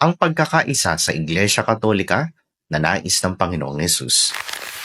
ang pagkakaisa sa Iglesia Katolika na nais ng Panginoong Yesus.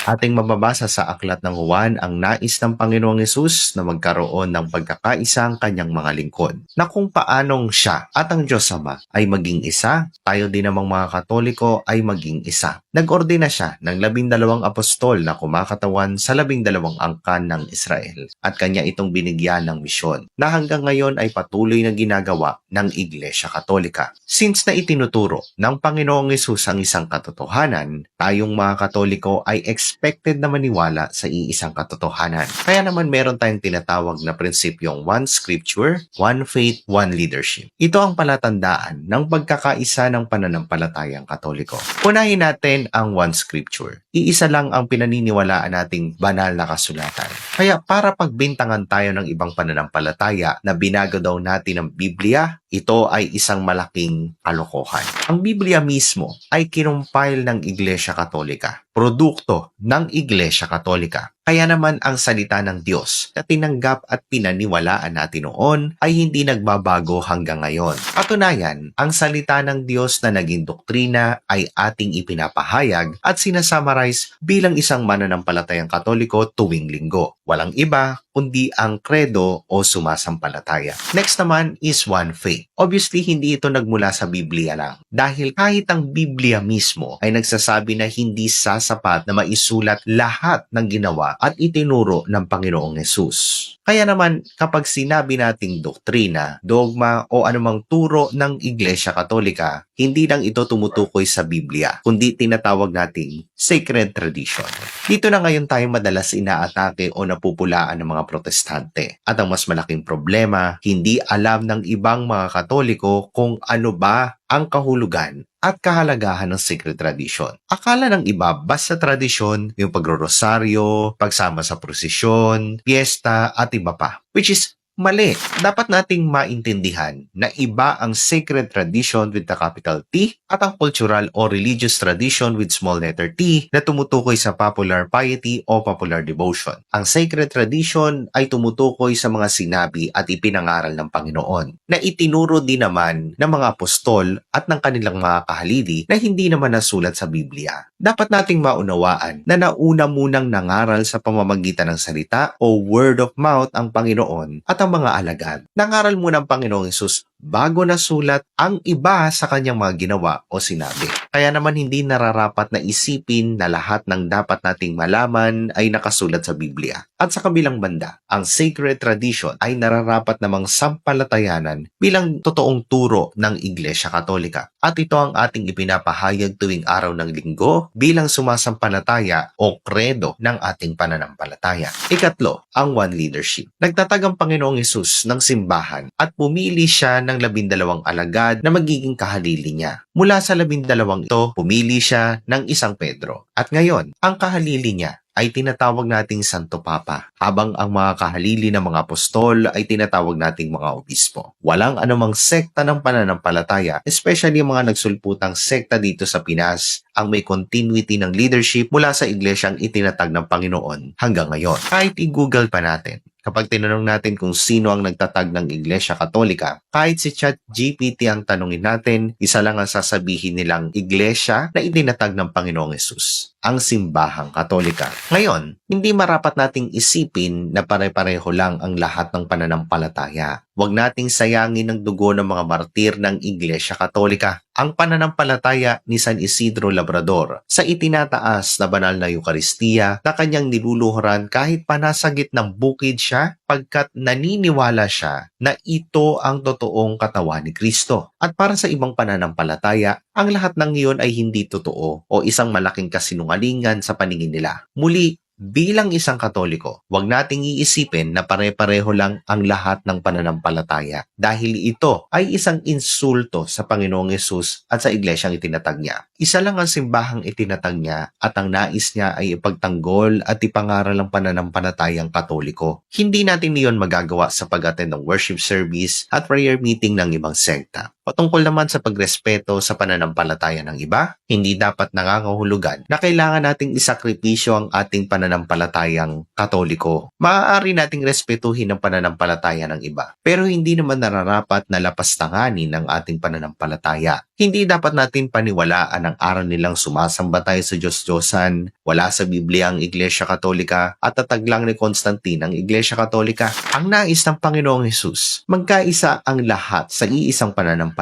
Ating mababasa sa aklat ng Juan ang nais ng Panginoong Yesus na magkaroon ng pagkakaisa ang kanyang mga lingkod. Na kung paanong siya at ang Diyos Ama ay maging isa, tayo din namang mga Katoliko ay maging isa. Nag-ordina siya ng labindalawang apostol na kumakatawan sa labindalawang angkan ng Israel at kanya itong binigyan ng misyon na hanggang ngayon ay patuloy na ginagawa ng Iglesia Katolika. Since na itinuturo ng Panginoong Yesus ang isang katotohanan, tayong mga Katoliko ay expected na maniwala sa iisang katotohanan. Kaya naman meron tayong tinatawag na prinsipyong one scripture, one faith, one leadership. Ito ang palatandaan ng pagkakaisa ng pananampalatayang Katoliko. Unahin natin ang one scripture. Iisa lang ang pinaniniwalaan nating banal na kasulatan. Kaya para pagbintangan tayo ng ibang pananampalataya na binago daw natin ang Biblia, ito ay isang malaking kalokohan. Ang Biblia mismo ay kinumpile ng Iglesia Katolika, produkto ng Iglesia Katolika. Kaya naman ang salita ng Diyos na tinanggap at pinaniwalaan natin noon ay hindi nagbabago hanggang ngayon. Patunayan, ang salita ng Diyos na naging doktrina ay ating ipinapahayag at sinasummarize bilang isang mananampalatayang katoliko tuwing linggo. Walang iba kundi ang kredo o sumasampalataya. Next naman is one faith. Obviously, hindi ito nagmula sa Biblia lang. Dahil kahit ang Biblia mismo ay nagsasabi na hindi sasapat na maisulat lahat ng ginawa at itinuro ng Panginoong Yesus. Kaya naman, kapag sinabi nating doktrina, dogma o anumang turo ng Iglesia Katolika, hindi lang ito tumutukoy sa Biblia, kundi tinatawag nating sacred tradition. Dito na ngayon tayo madalas inaatake o napupulaan ng mga protestante. At ang mas malaking problema, hindi alam ng ibang mga katoliko kung ano ba ang kahulugan at kahalagahan ng sacred tradition. Akala ng iba, basta tradisyon, yung pagrorosaryo, pagsama sa prosesyon, piyesta, at iba pa. Which is Mali. Dapat nating maintindihan na iba ang sacred tradition with the capital T at ang cultural o religious tradition with small letter T na tumutukoy sa popular piety o popular devotion. Ang sacred tradition ay tumutukoy sa mga sinabi at ipinangaral ng Panginoon na itinuro din naman ng mga apostol at ng kanilang mga kahalili na hindi naman nasulat sa Biblia. Dapat nating maunawaan na nauna munang nangaral sa pamamagitan ng salita o word of mouth ang Panginoon at ang mga alagad. Nangaral muna ang Panginoong Yesus bago nasulat ang iba sa kanyang mga ginawa o sinabi. Kaya naman hindi nararapat na isipin na lahat ng dapat nating malaman ay nakasulat sa Biblia. At sa kabilang banda, ang sacred tradition ay nararapat namang sampalatayanan bilang totoong turo ng Iglesia Katolika. At ito ang ating ipinapahayag tuwing araw ng linggo bilang sumasampalataya o kredo ng ating pananampalataya. Ikatlo, ang one leadership. Nagtatag ang Panginoong Yesus ng simbahan at pumili siya ng labindalawang alagad na magiging kahalili niya. Mula sa labindalawang ito, pumili siya ng isang Pedro. At ngayon, ang kahalili niya ay tinatawag nating Santo Papa, habang ang mga kahalili ng mga apostol ay tinatawag nating mga obispo. Walang anumang sekta ng pananampalataya, especially ang mga nagsulputang sekta dito sa Pinas, ang may continuity ng leadership mula sa iglesyang itinatag ng Panginoon hanggang ngayon. Kahit i-google pa natin, Kapag tinanong natin kung sino ang nagtatag ng Iglesia Katolika, kahit si Chat GPT ang tanungin natin, isa lang ang sasabihin nilang Iglesia na itinatag ng Panginoong Yesus, ang simbahang Katolika. Ngayon, hindi marapat nating isipin na pare-pareho lang ang lahat ng pananampalataya. Huwag nating sayangin ang dugo ng mga martir ng Iglesia Katolika. Ang pananampalataya ni San Isidro Labrador sa itinataas na banal na Eukaristiya na kanyang niluluhuran kahit panasagit ng bukid siya pagkat naniniwala siya na ito ang totoong katawan ni Kristo. At para sa ibang pananampalataya, ang lahat ng iyon ay hindi totoo o isang malaking kasinungalingan sa paningin nila. Muli, Bilang isang Katoliko, huwag nating iisipin na pare-pareho lang ang lahat ng pananampalataya dahil ito ay isang insulto sa Panginoong Yesus at sa iglesyang itinatag niya. Isa lang ang simbahang itinatag niya at ang nais niya ay ipagtanggol at ipangaral ang pananampalatayang Katoliko. Hindi natin niyon magagawa sa pag-attend ng worship service at prayer meeting ng ibang sekta. Patungkol naman sa pagrespeto sa pananampalataya ng iba, hindi dapat nangangahulugan na kailangan nating isakripisyo ang ating pananampalatayang katoliko. Maaari nating respetuhin ang pananampalataya ng iba, pero hindi naman nararapat na lapastanganin ang ating pananampalataya. Hindi dapat natin paniwalaan ang aral nilang sumasamba tayo sa Diyos-Diyosan, wala sa Biblia ang Iglesia Katolika, at tatag lang ni Constantine ang Iglesia Katolika. Ang nais ng Panginoong Hesus, magkaisa ang lahat sa iisang pananampalataya,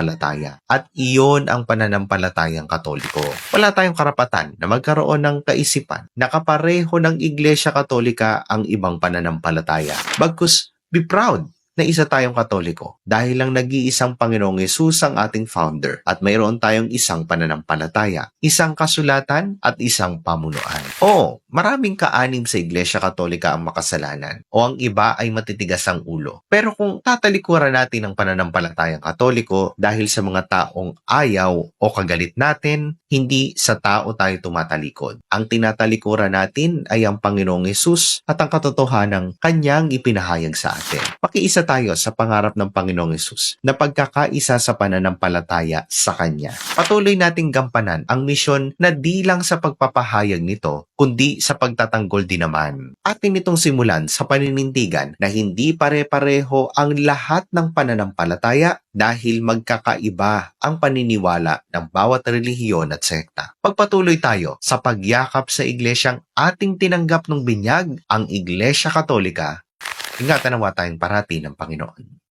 at iyon ang pananampalatayang katoliko. Wala tayong karapatan na magkaroon ng kaisipan na kapareho ng Iglesia Katolika ang ibang pananampalataya. Bagkus, be proud na isa tayong katoliko dahil lang nag-iisang Panginoong Yesus ang ating founder at mayroon tayong isang pananampalataya, isang kasulatan at isang pamunuan. Oo, maraming kaanim sa Iglesia Katolika ang makasalanan o ang iba ay matitigas ang ulo. Pero kung tatalikuran natin ang pananampalatayang katoliko dahil sa mga taong ayaw o kagalit natin, hindi sa tao tayo tumatalikod. Ang tinatalikuran natin ay ang Panginoong Yesus at ang katotohanang kanyang ipinahayag sa atin. Pakiisa tayo sa pangarap ng Panginoong Yesus na pagkakaisa sa pananampalataya sa Kanya. Patuloy nating gampanan ang misyon na di lang sa pagpapahayag nito, kundi sa pagtatanggol din naman. Atin itong simulan sa paninindigan na hindi pare-pareho ang lahat ng pananampalataya dahil magkakaiba ang paniniwala ng bawat relihiyon at sekta. Pagpatuloy tayo sa pagyakap sa iglesyang ating tinanggap ng binyag, ang Iglesia Katolika, ingatan nawa tayong parati ng Panginoon.